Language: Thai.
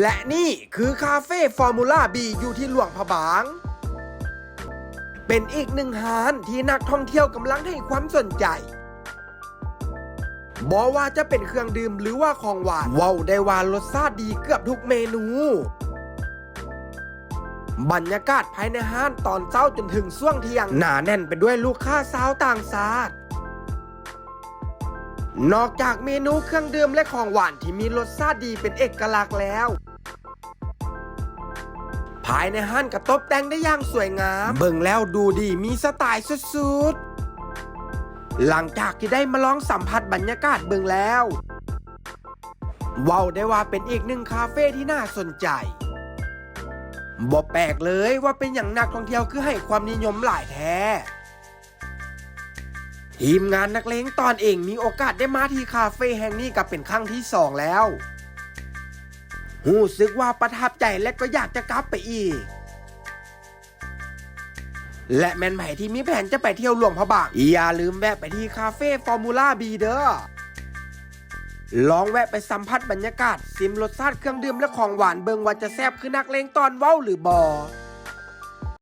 และนี่คือคาเฟ่ฟอร์มูล่าบีอยู่ที่หลวงพระบาง เป็นอีกหนึ่งหานที่นักท่องเที่ยวกำลังให้ความสนใจบอกว่าจะเป็นเครื่องดื่มหรือว่าของหวานว้าวได้ว่ารสชาติดีเกือบทุกเมนู บรรยากาศภายในห้านตอนเช้าจนถึงช่วงเที่ยงหนาแน่นไปด้วยลูกค้าสาวต่างชาติ นอกจากเมนูเครื่องดื่มและของหวานที่มีรสชาติดีเป็นเอกลักษณ์แล้ว ภายในห้านกระตบแต่งได้อย่างสวยงาม เบิ่งแล้วดูดีมีสไตล์สุดๆ หลังจากที่ได้มาลองสัมผัสบรรยากาศเบิ่งแล้วว้าวได้ว่าเป็นอีกหนึ่งคาเฟ่ที่น่าสนใจบ่แปลกเลยว่าเป็นอย่างนักท่องเที่ยวคือให้ความนิยมหลายแท้ ทีมงานนักเลงตอนเองมีโอกาสได้มาที่คาเฟ่แห่งนี้กับเป็นครั้งที่สองแล้วหูสึกว่าประทับใจและก็อยากจะกลับไปอีก และแมนใหม่ที่มีแผนจะไปเที่ยวหลวงพระบางอย่าลืมแวะไปที่คาเฟ่ฟอร์มูล่าบีเดอร์ลองแวะไปสัมผัสบรรยากาศ ซิมรสชาติเครื่องดื่มและของหวานเบิงว่าจะแซ่บคือนักเลงตอนเว้าหรือบอ